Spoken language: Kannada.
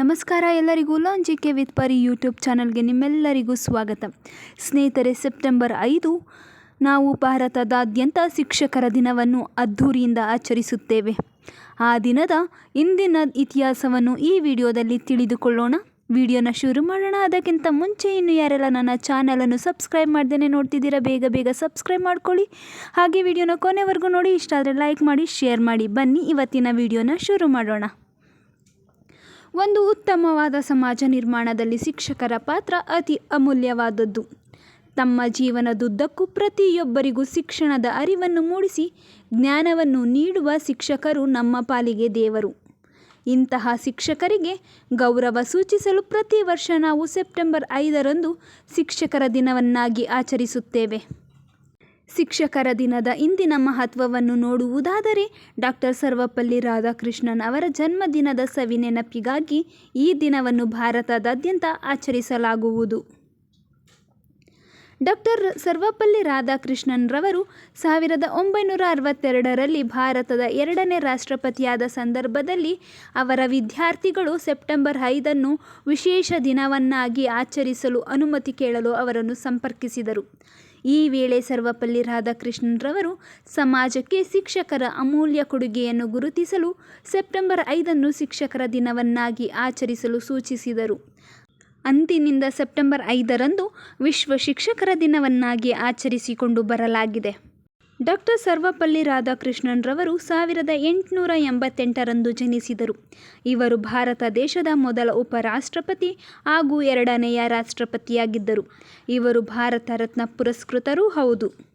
ನಮಸ್ಕಾರ ಎಲ್ಲರಿಗೂ ಲಾಂಜಿಕೆ ವಿತ್ ಪರಿ ಯೂಟ್ಯೂಬ್ ಚಾನಲ್ಗೆ ನಿಮ್ಮೆಲ್ಲರಿಗೂ ಸ್ವಾಗತ. ಸ್ನೇಹಿತರೆ ಸೆಪ್ಟೆಂಬರ್ ಐದು, ನಾವು ಭಾರತದಾದ್ಯಂತ ಶಿಕ್ಷಕರ ದಿನವನ್ನು ಅದ್ಧೂರಿಯಿಂದ ಆಚರಿಸುತ್ತೇವೆ. ಆ ದಿನದ ಇಂದಿನ ಇತಿಹಾಸವನ್ನು ಈ ವಿಡಿಯೋದಲ್ಲಿ ತಿಳಿದುಕೊಳ್ಳೋಣ. ವಿಡಿಯೋನ ಶುರು ಮಾಡೋಣ. ಅದಕ್ಕಿಂತ ಮುಂಚೆ ಇನ್ನು ಯಾರೆಲ್ಲ ನನ್ನ ಚಾನಲನ್ನು ಸಬ್ಸ್ಕ್ರೈಬ್ ಮಾಡ್ದೇ ನೋಡ್ತಿದ್ದೀರಾ, ಬೇಗ ಬೇಗ ಸಬ್ಸ್ಕ್ರೈಬ್ ಮಾಡ್ಕೊಳ್ಳಿ. ಹಾಗೆ ವಿಡಿಯೋನ ಕೊನೆವರೆಗೂ ನೋಡಿ. ಇಷ್ಟ ಆದರೆ ಲೈಕ್ ಮಾಡಿ ಶೇರ್ ಮಾಡಿ. ಬನ್ನಿ, ಇವತ್ತಿನ ವಿಡಿಯೋನ ಶುರು ಮಾಡೋಣ. ಒಂದು ಉತ್ತಮವಾದ ಸಮಾಜ ನಿರ್ಮಾಣದಲ್ಲಿ ಶಿಕ್ಷಕರ ಪಾತ್ರ ಅತಿ ಅಮೂಲ್ಯವಾದದ್ದು. ತಮ್ಮ ಜೀವನದುದ್ದಕ್ಕೂ ಪ್ರತಿಯೊಬ್ಬರಿಗೂ ಶಿಕ್ಷಣದ ಅರಿವನ್ನು ಮೂಡಿಸಿ ಜ್ಞಾನವನ್ನು ನೀಡುವ ಶಿಕ್ಷಕರು ನಮ್ಮ ಪಾಲಿಗೆ ದೇವರು. ಇಂತಹ ಶಿಕ್ಷಕರಿಗೆ ಗೌರವ ಸೂಚಿಸಲು ಪ್ರತಿ ವರ್ಷ ನಾವು ಸೆಪ್ಟೆಂಬರ್ ಐದರಂದು ಶಿಕ್ಷಕರ ದಿನವನ್ನಾಗಿ ಆಚರಿಸುತ್ತೇವೆ. ಶಿಕ್ಷಕರ ದಿನದ ಇಂದಿನ ಮಹತ್ವವನ್ನು ನೋಡುವುದಾದರೆ ಡಾಕ್ಟರ್ ಸರ್ವಪಲ್ಲಿ ರಾಧಾಕೃಷ್ಣನ್ ಅವರ ಜನ್ಮದಿನದ ಸವಿ ನೆನಪಿಗಾಗಿ ಈ ದಿನವನ್ನು ಭಾರತದಾದ್ಯಂತ ಆಚರಿಸಲಾಗುವುದು. ಡಾಕ್ಟರ್ ಸರ್ವಪಲ್ಲಿ ರಾಧಾಕೃಷ್ಣನ್ ರವರು ಸಾವಿರದ ಒಂಬೈನೂರ ಅರವತ್ತೆರಡರಲ್ಲಿ ಭಾರತದ ಎರಡನೇ ರಾಷ್ಟ್ರಪತಿಯಾದ ಸಂದರ್ಭದಲ್ಲಿ ಅವರ ವಿದ್ಯಾರ್ಥಿಗಳು ಸೆಪ್ಟೆಂಬರ್ ಐದನ್ನು ವಿಶೇಷ ದಿನವನ್ನಾಗಿ ಆಚರಿಸಲು ಅನುಮತಿ ಕೇಳಲು ಅವರನ್ನು ಸಂಪರ್ಕಿಸಿದರು. ಈ ವೇಳೆ ಸರ್ವಪಲ್ಲಿ ರಾಧಾಕೃಷ್ಣನ್ರವರು ಸಮಾಜಕ್ಕೆ ಶಿಕ್ಷಕರ ಅಮೂಲ್ಯ ಕೊಡುಗೆಯನ್ನು ಗುರುತಿಸಲು ಸೆಪ್ಟೆಂಬರ್ ಐದನ್ನು ಶಿಕ್ಷಕರ ದಿನವನ್ನಾಗಿ ಆಚರಿಸಲು ಸೂಚಿಸಿದರು. ಅಂದಿನಿಂದ ಸೆಪ್ಟೆಂಬರ್ ಐದರಂದು ವಿಶ್ವ ಶಿಕ್ಷಕರ ದಿನವನ್ನಾಗಿ ಆಚರಿಸಿಕೊಂಡು ಬರಲಾಗಿದೆ. ಡಾಕ್ಟರ್ ಸರ್ವಪಲ್ಲಿ ರಾಧಾಕೃಷ್ಣನ್ ರವರು ಸಾವಿರದ ಎಂಟುನೂರ ಎಂಬತ್ತೆಂಟರಂದು ಜನಿಸಿದರು. ಇವರು ಭಾರತ ದೇಶದ ಮೊದಲ ಉಪರಾಷ್ಟ್ರಪತಿ ಹಾಗೂ ಎರಡನೆಯ ರಾಷ್ಟ್ರಪತಿಯಾಗಿದ್ದರು. ಇವರು ಭಾರತ ರತ್ನ ಪುರಸ್ಕೃತರೂ ಹೌದು.